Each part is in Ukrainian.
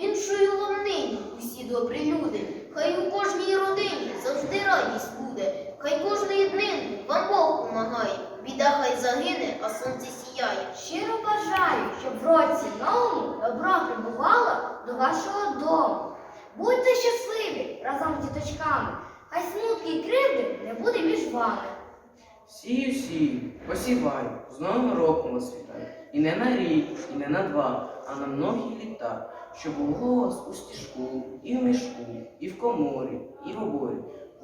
Літа. Віншую вам нині усі добрі люди. Хай у кожній родині завжди радість буде. Хай кожної днини вам Бог помагає. Біда хай загине, а сонце сіяє. Щиро бажаю, щоб в році новому добро прибувало до вашого дому. Будьте щасливі разом з діточками, хай смутки і кривди не буде між вами. Сію, сію, посіваю, з Новим роком вас вітаю. І не на рік, і не на два, а на многі літа, щоб було вас у стіжку, і в мішку, і в коморі, і в оборі,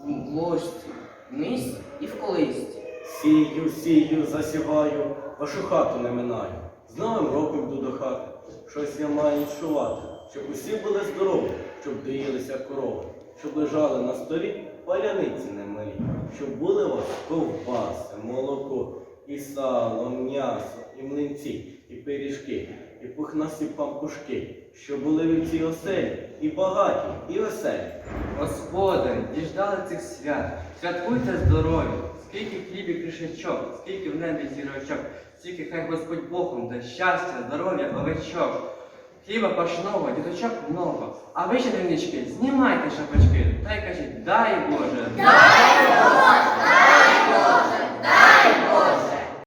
в ложці, в мисці і в колисці. Сію, сію, засіваю, вашу хату не минаю. З Новим роком йду до хати. Щось я маю відчувати, щоб усі були здорові, щоб доїлися корови, щоб лежали на столі паляниці немалі, щоб були вас ковбаси, молоко, і сало, м'ясо, і млинці, і пиріжки, і пухнасті пампушки, щоб були ви в цій оселі, і багаті, і веселі. Господи, діждали цих свят, святкуйте здоров'я, скільки хліб і кришечок, скільки в небі зірочок, стільки хай Господь Бог вам дасть щастя, здоров'я, овечок. Хліба пашного, діточок много. А ви, ще щедрівнички, знімайте шапочки та й кажіть, дай Боже! Дай Боже!